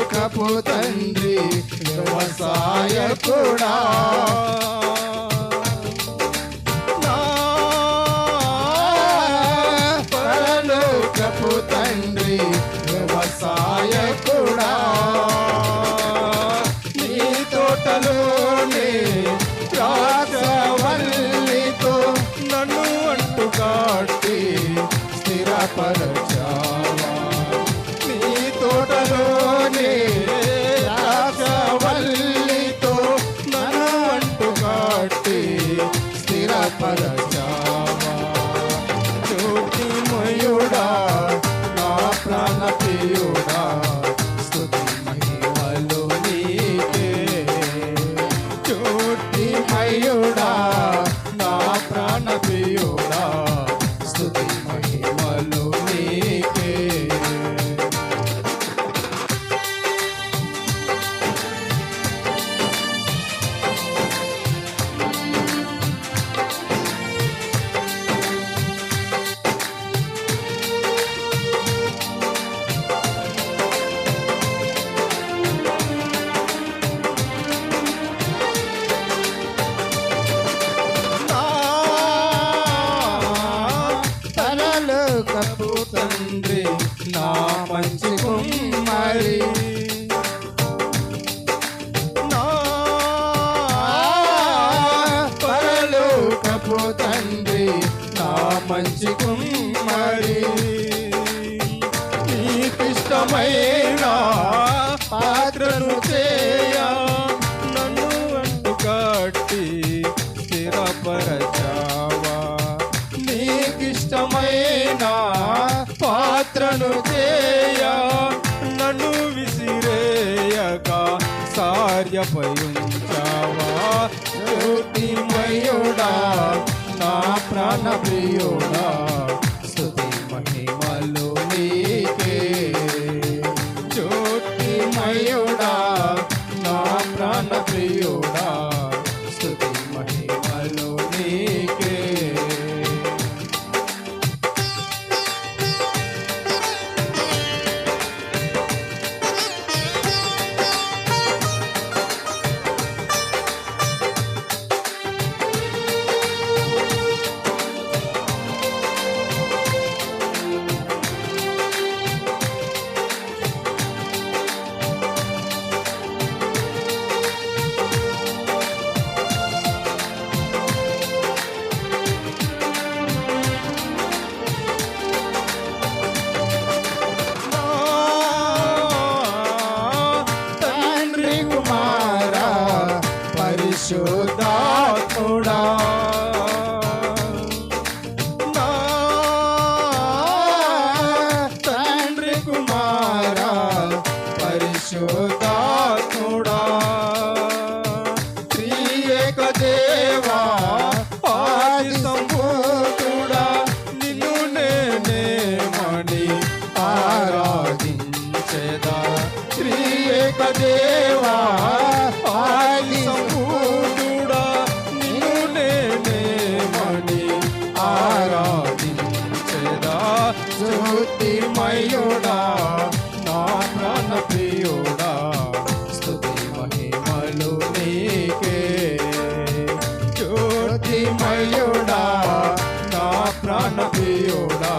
పరలోకపు తండ్రి వ్యవసాయకుడా. నా పరలోకపు తండ్రి వ్యవసాయకుడా. నీ తోటలోనే ద్రాక్షవల్లితో నన్ను అంటు కాటి Radha తండ్రి నా మంచి కుమ్మరి. నా పరలోకపు తండ్రి నా మంచి కుమ్మరి. యాత్రను చేయ నన్ను విసిరేయక సార్యపై జ్యోతిమయుడా నా ప్రాణ ప్రియుడా స్థుతి మహిమలు నీకే. జ్యోతిమయుడా నా ప్రాణ ప్రియుడా దేవుడా శ్రీ ఏక దేవా ఆది సంభూతుడా నిన్ను నేనే మణి ఆరాధించేదా. ప్రియుడా నా ప్రాణ ప్రియుడా